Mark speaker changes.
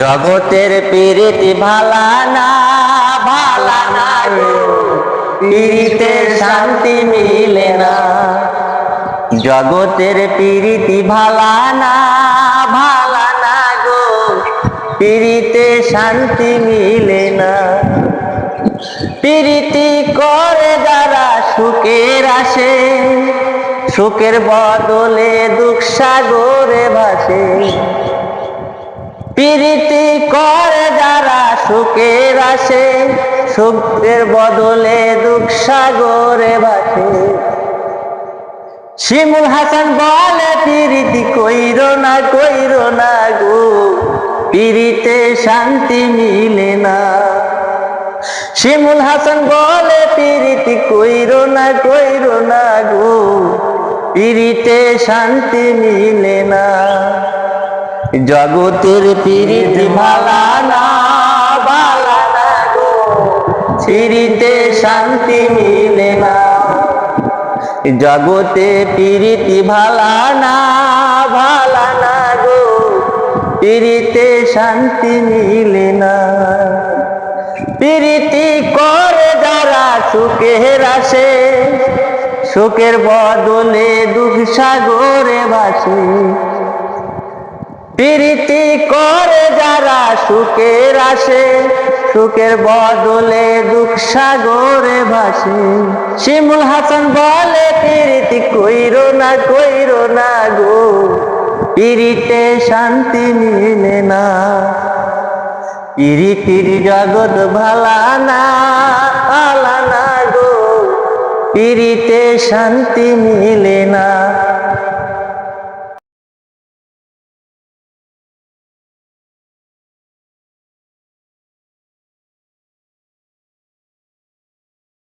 Speaker 1: জগতের প্রীতি ভালা না ভালা না প্রীতে শান্তি মিলে না। জগতের প্রীতি ভালা না ভালা না গো। প্রীতে শান্তি মিলে না। প্রীতি করে যারা সুখের আসে, সুখের বদলে দুঃখ সাগরে ভাসে। প্রীতি করে যারা সুখের আসে, সুখের বদলে দুঃখ সাগরে ভাসে শিমুল হাসান বলে, প্রীতি কইর না কইর না গো পিরিতে শান্তি মিলে না। শিমুল হাসান বলে, প্রীতি কইর না কইর না গো পিরিতে শান্তি মিলে না। জগতের প্রীতি ভালা না ভালা না গো। প্রীতে শান্তি মিলে না। জগতে না ভালা না গো। প্রীতে শান্তি মিলে না। প্রীতি করে যারা সুখের আসে, সুখের বদলে দুঃখ সাগরে ভাসে। প্রীতি করে যারা সুখের আসে, সুখের বদলে দুঃখ সাগরে ভাসে। শিমুল হাসান বলে, প্রীতি কইর না কইর না গো। প্রীতে শান্তি মিলে না। প্রীতির জগৎ ভালা না আলা না গো। প্রীতে শান্তি মিলে না।